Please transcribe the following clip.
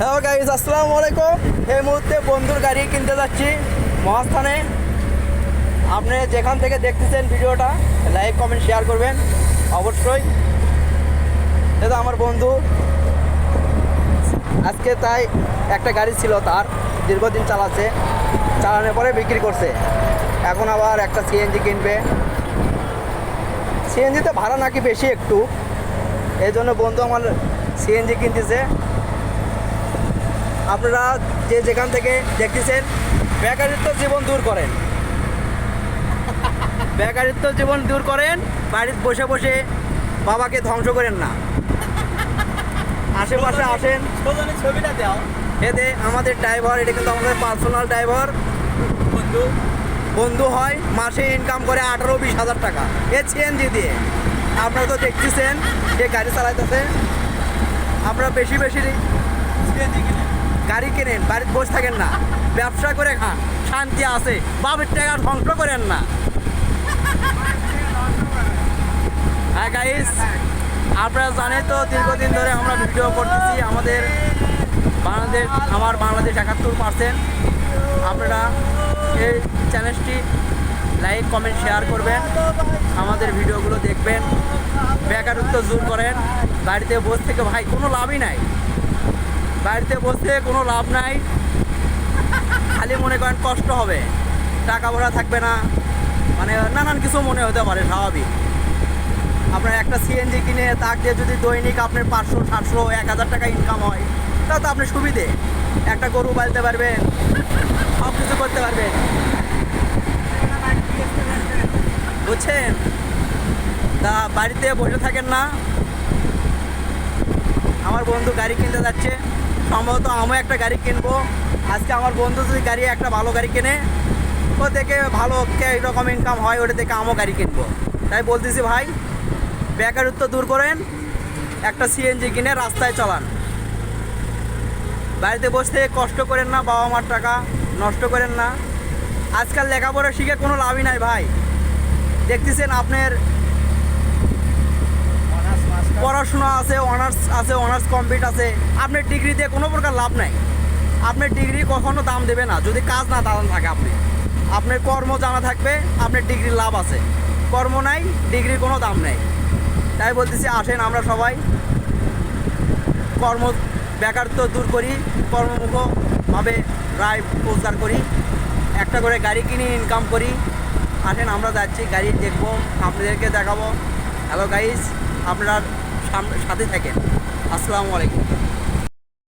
Hello guys আসসালামু আলাইকুম। এই মুহূর্তে বন্ধুর গাড়ি কিনতে যাচ্ছি মহাস্থানে। আপনি যেখান থেকে দেখতেছেন ভিডিওটা লাইক কমেন্ট শেয়ার করবেন, অবশ্যই। এটা আমার বন্ধু। আজকে তাই একটা গাড়ি ছিল তার, দীর্ঘদিন চালাচ্ছে। চালানোর পরে বিক্রি করছে। এখন আবার একটা সিএনজি কিনবে। সিএনজিতে ভাড়া নাকি বেশি একটু। এই জন্য বন্ধু আমার সিএনজি কিনতেছে। আপনারা যে যেখান থেকে দেখতেছেন বেকারিত্ব জীবন দূর করেন। বেকারিত্ব জীবন দূর করেন বাড়িতে বসে বসে বাবাকে ধ্বংস করেন না। আশেপাশে আসেন। ছবিটা দাও। এতে আমাদের ড্রাইভার এটা কিন্তু আমাদের পার্সোনাল ড্রাইভার। বন্ধু। বন্ধু হয় মাসে ইনকাম করে আঠারো বিশ হাজার টাকা। এ সিএনজি দিয়ে। আপনারা তো দেখতেছেন যে গাড়ি চালাইতেছে। আপনারা বেশি বেশি সিএনজি কিনে। গাড়ি কেনেন, বাড়িতে বসে থাকেন না। ব্যবসা করে খান, শান্তি আছে বাবের টাকা ধ্বংস করেন না। গাইস আপনারা জানেন তো, দীর্ঘদিন ধরে আমরা ভিডিও করতেছি আমাদের বাংলাদেশ, আমার বাংলাদেশ একাত্তর পার্সেন্ট আপনারা এই চ্যানেলটি লাইক কমেন্ট শেয়ার করবেন। আমাদের ভিডিওগুলো দেখবেন। বেকারত্ব দূর করেন। বাড়িতে বসে থেকে ভাই, কোনো লাভই নাই। বাড়িতে বসে কোনো লাভ নাই। খালি মনে করেন কষ্ট হবে। টাকা পয়সা থাকবে না। মানে নানান কিছু মনে হতে পারে, স্বাভাবিক। আপনার একটা সিএনজি কিনে তাক দিয়ে যদি দৈনিক আপনার পাঁচশো, সাতশো, এক হাজার টাকা ইনকাম হয় তাহলে তো আপনার সুবিধে। একটা গরু পালতে পারবেন, সব কিছু করতে পারবেন। বুঝছেন? তা বাড়িতে বসে থাকেন না। আমার বন্ধু গাড়ি কিনতে যাচ্ছে। সম্ভবত আমিও একটা গাড়ি কিনবো। আজকে আমার বন্ধু যদি গাড়ি একটা ভালো গাড়ি কেনে, ও দেখে ভালো এরকম ইনকাম হয়, ওটা দেখে আমিও গাড়ি কিনবো। তাই বলতেছি ভাই বেকারত্ব দূর করেন, একটা সিএনজি কিনে রাস্তায় চালান। বাড়িতে বসে কষ্ট করেন না বাবা মার টাকা নষ্ট করেন না। আজকাল লেখাপড়া শিখে কোনো লাভই নাই ভাই। দেখতেছেন আপনার পড়াশোনা আছে অনার্স আছে অনার্স কমপ্লিট আছে, আপনার ডিগ্রি দিয়ে কোনো প্রকার লাভ নাই। আপনার ডিগ্রি কখনো দাম দেবে না, যদি কাজ না দাঁড়ান থাকে আপনি। আপনার কর্ম জানা থাকবে, আপনার ডিগ্রির লাভ আছে। কর্ম নাই ডিগ্রির কোনো দাম নেই। তাই বলতেছি, আসেন আমরা সবাই। কর্ম বেকারত্ব দূর করি, কর্মমুখভাবে রায় রোজগার করি। একটা করে গাড়ি কিনে ইনকাম করি। আসেন, আমরা যাচ্ছি, গাড়ি দেখব, আপনাদেরকে দেখাবো। হ্যালো গাইস আপনারা সামনে সাথে থাকেন। আসসালামু আলাইকুম।